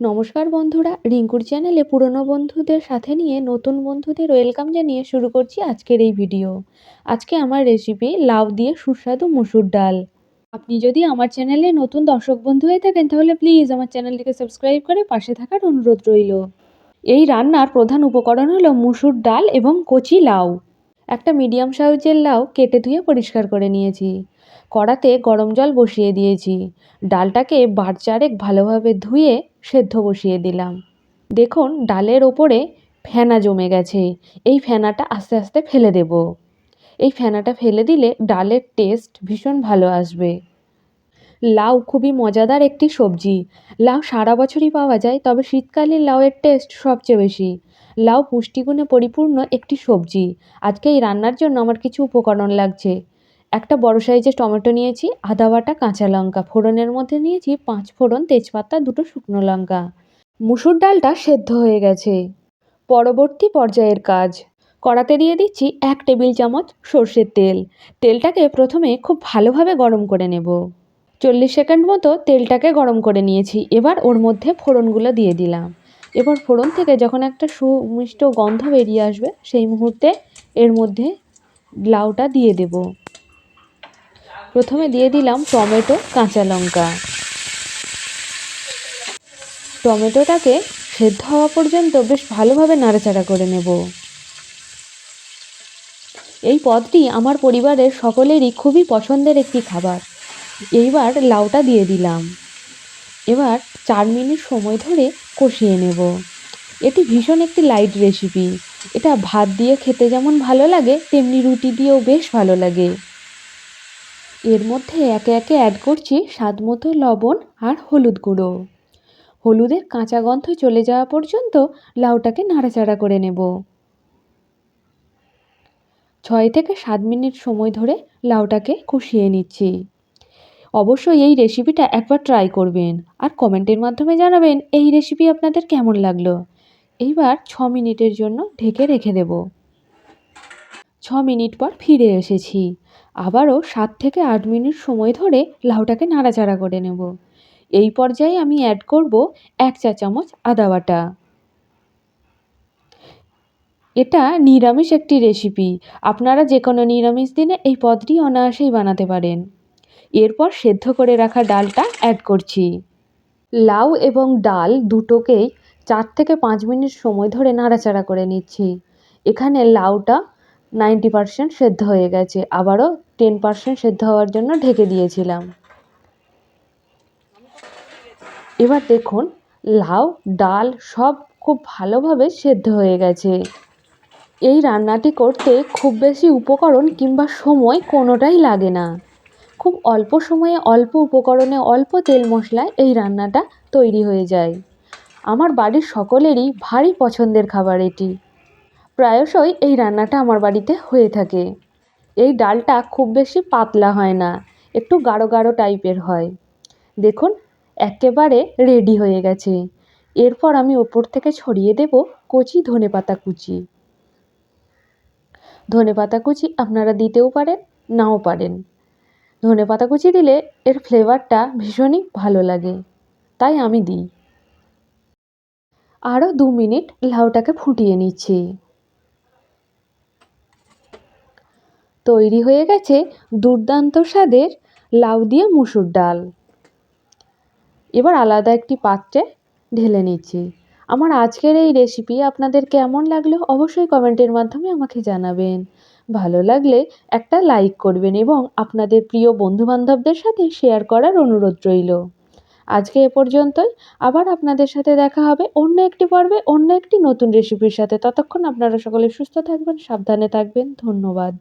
নমস্কার বন্ধুরা, রিঙ্কুর চ্যানেলে পুরনো বন্ধুদের সাথে নিয়ে নতুন বন্ধুদের ওয়েলকাম জানিয়ে শুরু করছি আজকের এই ভিডিও। আজকে আমার রেসিপি লাউ দিয়ে সুস্বাদু মুসুর ডাল। আপনি যদি আমার চ্যানেলে নতুন দর্শক বন্ধু হয়ে থাকেন, তাহলে প্লিজ আমার চ্যানেলটিকে সাবস্ক্রাইব করে পাশে থাকার অনুরোধ রইল। এই রান্নার প্রধান উপকরণ হলো মুসুর ডাল এবং কচি লাউ। একটা মিডিয়াম সাইজের লাউ কেটে ধুয়ে পরিষ্কার করে নিয়েছি। কড়াতে গরম জল বসিয়ে দিয়েছি। ডালটাকে বার চারেক ভালোভাবে ধুয়ে সেদ্ধ বসিয়ে দিলাম। দেখুন, ডালের ওপরে ফেনা জমে গেছে। এই ফেনাটা আস্তে আস্তে ফেলে দেব। এই ফেনাটা ফেলে দিলে ডালের টেস্ট ভীষণ ভালো আসবে। লাউ খুবই মজাদার একটি সবজি। লাউ সারা বছরই পাওয়া যায়, তবে শীতকালীন লাউয়ের টেস্ট সবচেয়ে বেশি। লাউ পুষ্টিগুণে পরিপূর্ণ একটি সবজি। আজকে এই রান্নার জন্য আমার কিছু উপকরণ লাগছে। একটা বড় সাইজের টমেটো নিয়েছি, আদা বাটা, কাঁচা লঙ্কা। ফোড়নের মধ্যে নিয়েছি পাঁচ ফোড়ন, তেজপাতা, দুটো শুকনো লঙ্কা। মুসুর ডালটা সেদ্ধ হয়ে গেছে। পরবর্তী পর্যায়ের কাজ। কড়াতে দিয়ে দিচ্ছি এক টেবিল চামচ সর্ষের তেল। তেলটাকে প্রথমে খুব ভালোভাবে গরম করে নেব। চল্লিশ সেকেন্ড মতো তেলটাকে গরম করে নিয়েছি। এবার ওর মধ্যে ফোড়নগুলো দিয়ে দিলাম। এবার ফোড়ন থেকে যখন একটা সুমিষ্ট গন্ধ বেরিয়ে আসবে, সেই মুহূর্তে এর মধ্যে লাউটা দিয়ে দেব। প্রথমে দিয়ে দিলাম টমেটো, কাঁচা লঙ্কা। টমেটোটাকে সেদ্ধ হওয়া পর্যন্ত বেশ ভালোভাবে নাড়াচাড়া করে নেব। এই পদটি আমার পরিবারের সকলেরই খুবই পছন্দের একটি খাবার। এইবার লাউটা দিয়ে দিলাম। এবার চার মিনিট সময় ধরে কষিয়ে নেব। এটি ভীষণ একটি লাইট রেসিপি এটা ভাত দিয়ে খেতে যেমন ভালো লাগে, তেমনি রুটি দিয়েও বেশ ভালো লাগে। এর মধ্যে একে একে অ্যাড করছি স্বাদ মতো লবণ আর হলুদ গুঁড়ো। হলুদের কাঁচা গন্ধ চলে যাওয়া পর্যন্ত লাউটাকে নাড়াচাড়া করে নেব। ছয় থেকে সাত মিনিট সময় ধরে লাউটাকে কষিয়ে নিচ্ছি। অবশ্যই এই রেসিপিটা একবার ট্রাই করবেন। আর কমেন্টের মাধ্যমে জানাবেন এই রেসিপি আপনাদের কেমন লাগল। এইবার ছ মিনিটের জন্য ঢেকে রেখে দেব। ছ মিনিট পর ফিরে এসেছি। আবারও সাত থেকে আট মিনিট সময় ধরে লাউটাকে নাড়াচাড়া করে নেব। এই পর্যায়ে আমি অ্যাড করব এক চা চামচ আদা বাটা। এটা নিরামিষ একটি রেসিপি আপনারা যে কোনো নিরামিষ দিনে এই পদটি অনায়াসেই বানাতে পারেন। এরপর সেদ্ধ করে রাখা ডালটা অ্যাড করছি। লাউ এবং ডাল দুটোকেই চার থেকে পাঁচ মিনিট সময় ধরে নাড়াচাড়া করে নিচ্ছি। এখানে লাউটা নাইনটি পারসেন্ট সেদ্ধ হয়ে গেছে, আবারও টেন পারসেন্ট সেদ্ধ হওয়ার জন্য ঢেকে দিয়েছিলাম। এবার দেখুন, লাউ, ডাল সব খুব ভালোভাবে সেদ্ধ হয়ে গেছে। এই রান্নাটি করতে খুব বেশি উপকরণ কিংবা সময় কোনোটাই লাগে না। খুব অল্প সময়ে, অল্প উপকরণে, অল্প তেল মশলায় এই রান্নাটা তৈরি হয়ে যায়। আমার বাড়ির সকলেরই ভারী পছন্দের খাবার এটি। প্রায়শই এই রান্নাটা আমার বাড়িতে হয়ে থাকে। এই ডালটা খুব বেশি পাতলা হয় না, একটু গাঢ় গাঢ় টাইপের হয়। দেখুন, একেবারে রেডি হয়ে গেছে। এরপর আমি ওপর থেকে ছড়িয়ে দেব কচি ধনে পাতা কুচি। ধনে পাতা কুচি আপনারা দিতেও পারেন, নাও পারেন। ধনে পাতা কুচি দিলে এর ফ্লেভারটা ভীষণই ভালো লাগে। তাই আমি দিই। আরও দু মিনিট লাউটাকে ফুটিয়ে নিচ্ছি। তৈরি হয়ে গেছে দুর্দান্ত স্বাদের লাউ দিয়ে মুসুর ডাল। এবার আলাদা একটি পাত্রে ঢেলে নিচ্ছি। আমার আজকের এই রেসিপি আপনাদের কেমন লাগল অবশ্যই কমেন্টের মাধ্যমে আমাকে জানাবেন। ভালো লাগলে একটা লাইক করবেন এবং আপনাদের প্রিয় বন্ধুবান্ধবদের সাথে শেয়ার করার অনুরোধ রইল। আজকে এ পর্যন্তই। আবার আপনাদের সাথে দেখা হবে অন্য একটি পর্বে, অন্য একটি নতুন রেসিপির সাথে। ততক্ষণ আপনারা সকলে সুস্থ থাকবেন, সাবধানে থাকবেন। ধন্যবাদ।